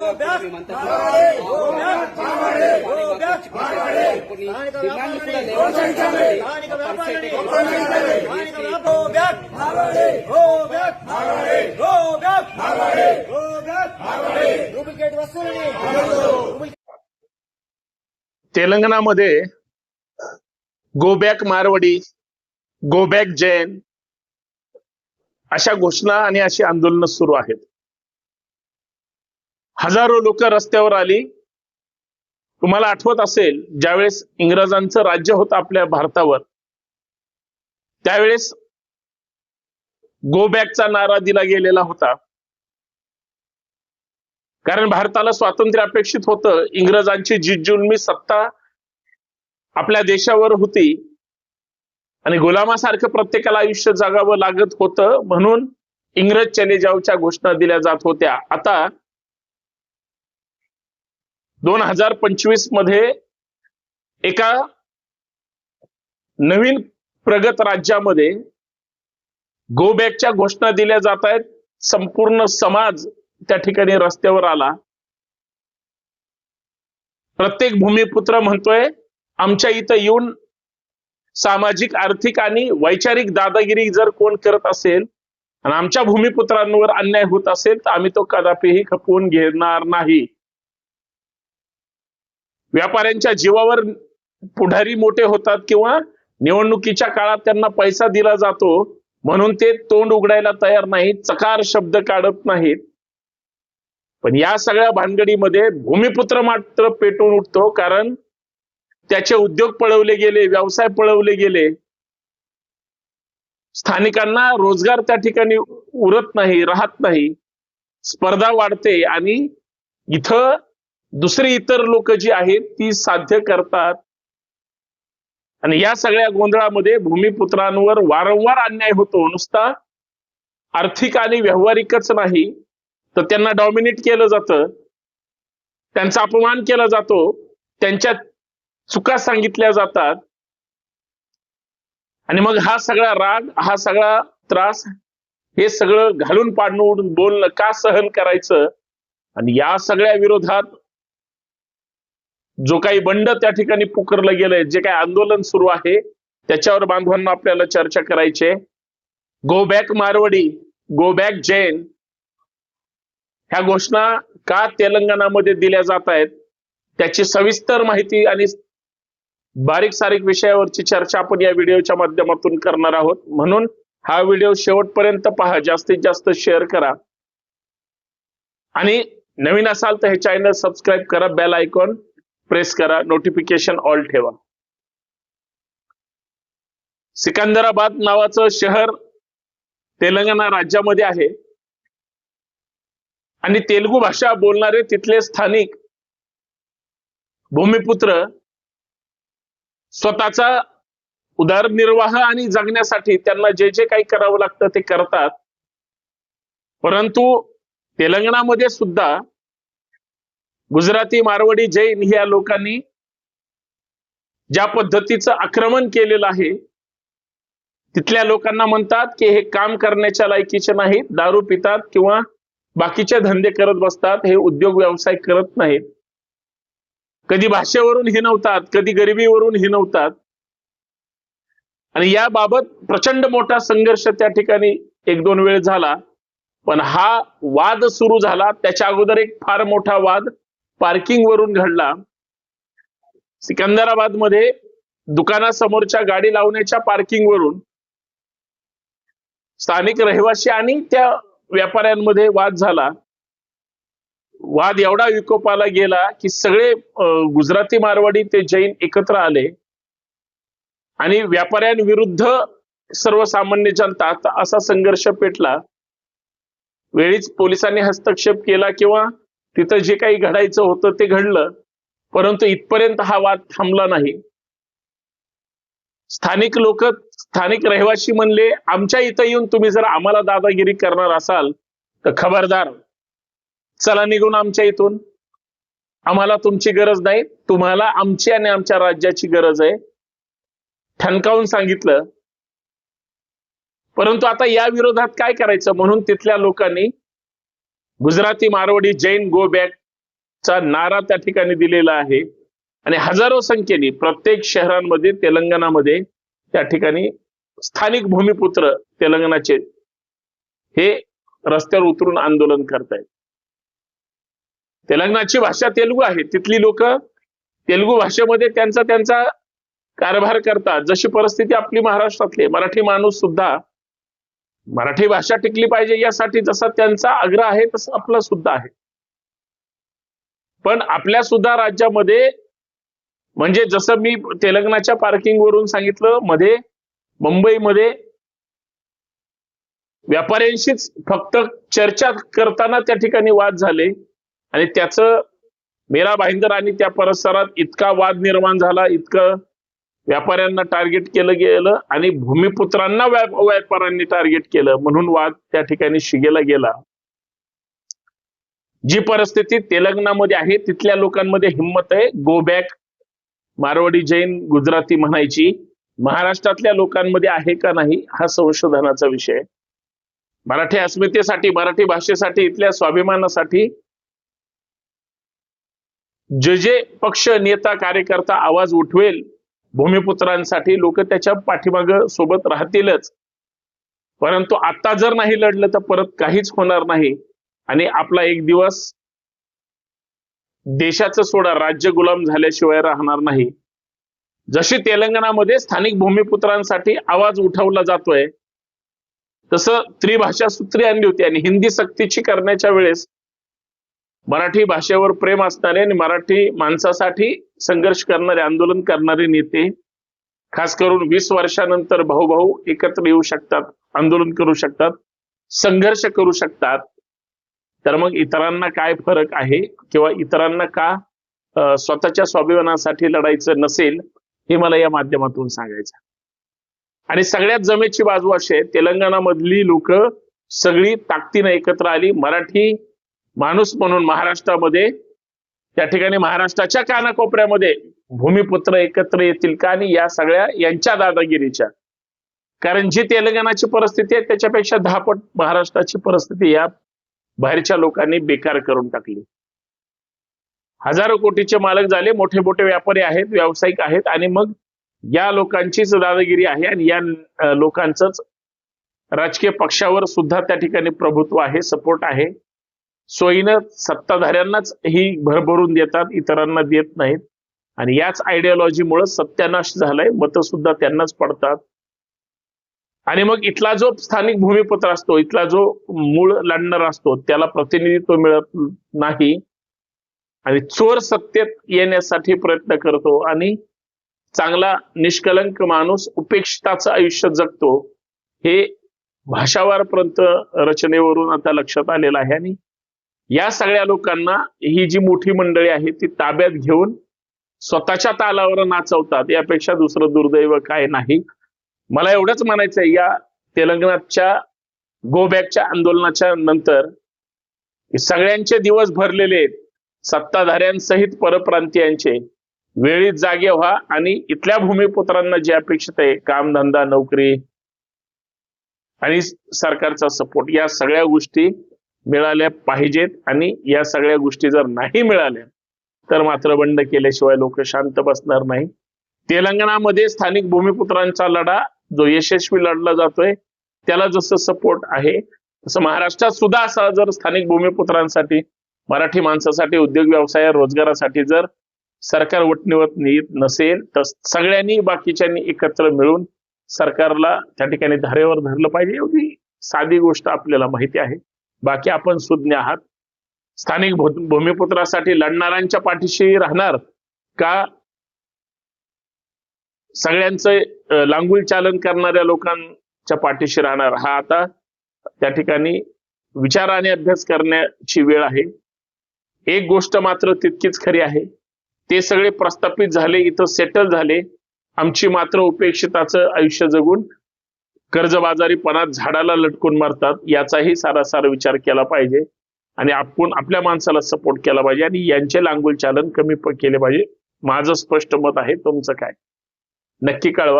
हो, तेलंगणामध्ये गोबॅक मारवाडी गोबॅक जैन अशा घोषणा आणि अशी आंदोलनं सुरू आहेत. हजारो लोक रस्त्यावर आली. तुम्हाला आठवत असेल ज्यावेळेस इंग्रजांचं राज्य होतं आपल्या भारतावर त्यावेळेस गो बॅकचा नारा दिला गेलेला होता. कारण भारताला स्वातंत्र्य अपेक्षित होतं. इंग्रजांची जिजुलमी सत्ता आपल्या देशावर होती. आणि गुलामासारखं प्रत्येकाला आयुष्य जगावं लागत होतं. म्हणून इंग्रज चले जाऊच्या घोषणा दिल्या जात होत्या. आता दोन हजार पंचवीसमध्ये एका नवीन प्रगत राज्यामध्ये गो बॅकच्या घोषणा दिल्या जात आहेत. संपूर्ण समाज त्या ठिकाणी रस्त्यावर आला. प्रत्येक भूमिपुत्र म्हणतोय आमच्या इथं येऊन सामाजिक आर्थिक आणि वैचारिक दादागिरी जर कोण करत असेल आणि आमच्या भूमिपुत्रांवर अन्याय होत असेल तर आम्ही तो कदापिही खपवून घेणार नाही. व्यापाऱ्यांच्या जीवावर पुढारी मोठे होतात किंवा निवडणुकीच्या काळात त्यांना पैसा दिला जातो म्हणून ते तोंड उघडायला तयार नाहीत चकार शब्द काढत नाहीत. पण या सगळ्या भानगडीमध्ये भूमिपुत्र मात्र पेटून उठतो कारण त्याचे उद्योग पळवले गेले व्यवसाय पळवले गेले. स्थानिकांना रोजगार त्या ठिकाणी उरत नाही राहत नाही. स्पर्धा वाढते आणि इथं दुसरी इतर लोक जी आहेत ती साध्य करतात. आणि या सगळ्या गोंधळामध्ये भूमिपुत्रांवर वारंवार अन्याय होतो. नुसता आर्थिक आणि व्यावहारिकच नाही तर त्यांना डॉमिनेट केलं जातं. त्यांचा अपमान केला जातो. त्यांच्या चुका सांगितल्या जातात. आणि मग हा सगळा राग हा सगळा त्रास हे सगळं घालून पाडून बोलणं का सहन करायचं? आणि या सगळ्या विरोधात जो काही बंड त्या ठिकाणी पुकारलं गेलंय जे काही आंदोलन सुरू आहे त्याच्यावर बांधवांना आपल्याला चर्चा करायची go back Marwadi go back Jain ह्या घोषणा का तेलंगणामध्ये दिल्या जात आहेत त्याची सविस्तर माहिती आणि बारीक सारीक विषयावरची चर्चा आपण या व्हिडिओच्या माध्यमातून करणार आहोत. म्हणून हा व्हिडिओ शेवटपर्यंत पहा जास्तीत जास्त शेअर करा. आणि नवीन असाल तर हे चॅनल सबस्क्राईब करा बेल आयकॉन प्रेस करा नोटिफिकेशन ऑल ठेवा. सिकंदराबाद नावाचं शहर तेलंगणा राज्यामध्ये आहे. आणि तेलुगू भाषा बोलणारे तिथले स्थानिक भूमिपुत्र स्वतःचा उदरनिर्वाह आणि जगण्यासाठी त्यांना जे जे काही करावं लागतं ते करतात. परंतु तेलंगणामध्ये सुद्धा गुजराती मारवाडी जैन ह्या लोकांनी ज्या पद्धतीचं आक्रमण केलेलं आहे तिथल्या लोकांना म्हणतात की हे काम करण्याच्या लायकीचे नाहीत दारू पितात किंवा बाकीचे धंदे करत बसतात हे उद्योग व्यवसाय करत नाहीत. कधी भाषेवरून हिनवतात कधी गरिबीवरून हिनवतात आणि याबाबत प्रचंड मोठा संघर्ष त्या ठिकाणी एक दोन वेळ झाला. पण हा वाद सुरू झाला त्याच्या अगोदर एक फार मोठा वाद पार्किंग वरून घडला. सिकंदराबादमध्ये दुकानासमोरच्या गाडी लावण्याच्या पार्किंग वरून स्थानिक रहिवासी आणि त्या व्यापाऱ्यांमध्ये वाद झाला. वाद एवढा विकोपाला गेला की सगळे गुजराती मारवाडी ते जैन एकत्र आले. आणि व्यापाऱ्यांविरुद्ध सर्वसामान्य जनता असा संघर्ष पेटला. वेळीच पोलिसांनी हस्तक्षेप केला किंवा तिथं जे काही घडायचं होतं ते घडलं परंतु इथपर्यंत हा वाद थांबला नाही. स्थानिक लोक स्थानिक रहिवासी म्हणले आमच्या इथं येऊन तुम्ही जर आम्हाला दादागिरी करणार असाल तर खबरदार चला निघून आमच्या इथून. आम्हाला तुमची गरज नाही तुम्हाला आमची आणि आमच्या राज्याची गरज आहे. ठणकावून सांगितलं. परंतु आता या विरोधात काय करायचं? म्हणून तिथल्या लोकांनी गुजराती मारवाडी जैन गो बॅक चा नारा त्या ठिकाणी दिलेला आहे. आणि हजारो संख्येने प्रत्येक शहरांमध्ये तेलंगणामध्ये त्या ठिकाणी स्थानिक भूमिपुत्र तेलंगणाचे हे रस्त्यावर उतरून आंदोलन करतायत. तेलंगणाची भाषा तेलुगू आहे. तिथली लोक तेलुगू भाषेमध्ये त्यांचा त्यांचा कारभार करतात. जशी परिस्थिती आपली महाराष्ट्रातली मराठी माणूस सुद्धा मराठी भाषा टिकली पाहिजे यासाठी जसा त्यांचा आग्रह आहे तसं आपला सुद्धा आहे. पण आपल्या सुद्धा राज्यामध्ये म्हणजे जसं मी तेलंगणाच्या पार्किंग वरून सांगितलं मध्ये मुंबईमध्ये व्यापाऱ्यांशीच फक्त चर्चा करताना त्या ठिकाणी वाद झाले. आणि त्याचं मेरा भाईंदर आणि त्या परिसरात इतका वाद निर्माण झाला इतकं व्यापाऱ्यांना टार्गेट केलं गेलं आणि भूमिपुत्रांना व्यापाऱ्यांनी टार्गेट केलं. म्हणून वाद त्या ठिकाणी शिगेला गेला. जी परिस्थिती तेलंगणामध्ये आहे तिथल्या लोकांमध्ये हिंमत आहे. गो बॅक मारवाडी जैन गुजराती म्हणायची. महाराष्ट्रातल्या लोकांमध्ये आहे का नाही हा संशोधनाचा विषय. मराठी अस्मितेसाठी मराठी भाषेसाठी इथल्या स्वाभिमानासाठी जे जे पक्ष नेता कार्यकर्ता आवाज उठवेल भूमिपुत्रांसाठी लोक त्याच्या पाठीमाग सोबत राहतीलच. परंतु आता जर नाही लढलं तर परत काहीच होणार नाही. आणि आपला एक दिवस देशाचं सोडा राज्य गुलाम झाल्याशिवाय राहणार नाही. जशी तेलंगणामध्ये स्थानिक भूमिपुत्रांसाठी आवाज उठवला जातोय तसं त्रिभाषा सूत्री आणली होती आणि हिंदी सक्तीची करण्याच्या वेळेस मराठी भाषेवर प्रेम असणारे आणि मराठी माणसासाठी संघर्ष करणारे आंदोलन करणारे नेते खास करून वीस वर्षानंतर भाऊ भाऊ एकत्र येऊ शकतात आंदोलन करू शकतात संघर्ष करू शकतात. तर मग इतरांना काय फरक आहे? किंवा इतरांना का स्वतःच्या स्वाभिमानासाठी लढायचं नसेल? हे मला या माध्यमातून सांगायचं आणि सगळ्यात जमेची बाजू अशी आहे तेलंगणामधली लोक सगळी ताकदीनं एकत्र आली मराठी माणूस म्हणून महाराष्ट्रामध्ये त्या ठिकाणी महाराष्ट्राच्या कानाकोपऱ्यामध्ये भूमिपुत्र एकत्र येतील का आणि या सगळ्या यांच्या दादागिरीच्या? कारण जी तेलंगणाची परिस्थिती आहे त्याच्यापेक्षा दहापट महाराष्ट्राची परिस्थिती या बाहेरच्या लोकांनी बेकार करून टाकली. हजारो कोटीचे मालक झाले मोठे मोठे व्यापारी आहेत व्यावसायिक आहेत आणि मग या लोकांचीच दादागिरी आहे आणि या लोकांच लोकांचंच राजकीय पक्षावर सुद्धा त्या ठिकाणी प्रभुत्व आहे सपोर्ट आहे. सोयीनं सत्ताधाऱ्यांनाच ही भरभरून देतात इतरांना देत नाहीत. आणि याच आयडियोलॉजीमुळे सत्यानाश झालाय मतं सुद्धा त्यांनाच पडतात. आणि मग इथला जो स्थानिक भूमिपुत्र असतो इथला जो मूळ लढणार असतो त्याला प्रतिनिधित्व मिळत नाही. आणि चोर सत्तेत येण्यासाठी प्रयत्न करतो आणि चांगला निष्कलंक माणूस उपेक्षिताचं आयुष्य जगतो हे भाषावारपर्यंत रचनेवरून आता लक्षात आलेलं आहे. आणि या सगळ्या लोकांना ही जी मोठी मंडळी आहे ती ताब्यात घेऊन स्वतःच्या तालावर नाचवतात. यापेक्षा दुसरं दुर्दैव काय नाही. मला एवढंच म्हणायचं आहे या तेलंगणाच्या गोबॅकच्या आंदोलनाच्या नंतर सगळ्यांचे दिवस भरलेले आहेत. सत्ताधाऱ्यांसहित परप्रांतीयांचे. वेळीत जागे व्हा आणि इथल्या भूमिपुत्रांना जे अपेक्षित आहे कामधंदा नोकरी आणि सरकारचा सपोर्ट या सगळ्या गोष्टी मिळाल्या पाहिजेत आणि या सगळ्या गोष्टी जर नाही मिळाल्या तर मात्र बंड केल्याशिवाय लोक शांत बसणार नाही. तेलंगणामध्ये स्थानिक भूमिपुत्रांचा लढा जो यशस्वी लढला जातोय त्याला जसं सपोर्ट आहे तसं महाराष्ट्रात सुद्धा असा जर स्थानिक भूमिपुत्रांसाठी मराठी माणसासाठी उद्योग व्यवसाय रोजगारासाठी जर सरकार वटणीवत नेत नसेल तर सगळ्यांनी बाकीच्यांनी एकत्र मिळून सरकारला त्या ठिकाणी धारेवर धरलं पाहिजे एवढी साधी गोष्ट आपल्याला माहिती आहे. बाकी आपण सुज्ञ आहात. स्थानिक भूमिपुत्रासाठी लढणाऱ्यांच्या पाठीशी राहणार का? सगळ्यांचं लांगुल चालन करणाऱ्या लोकांच्या पाठीशी राहणार हा आता त्या ठिकाणी विचार आणि अभ्यास करण्याची वेळ आहे. एक गोष्ट मात्र तितकीच खरी आहे. ते सगळे प्रस्थापित झाले इथं सेटल झाले. आमची मात्र उपेक्षिताचं आयुष्य जगून कर्जबाजारीपणात झाडाला लटकून मारतात याचाही सारासार विचार केला पाहिजे. आणि आपण आपल्या माणसाला सपोर्ट केला पाहिजे आणि यांचे लांगुल चालन कमी केले पाहिजे. माझं स्पष्ट मत आहे तुमचं काय? नक्की कळवा.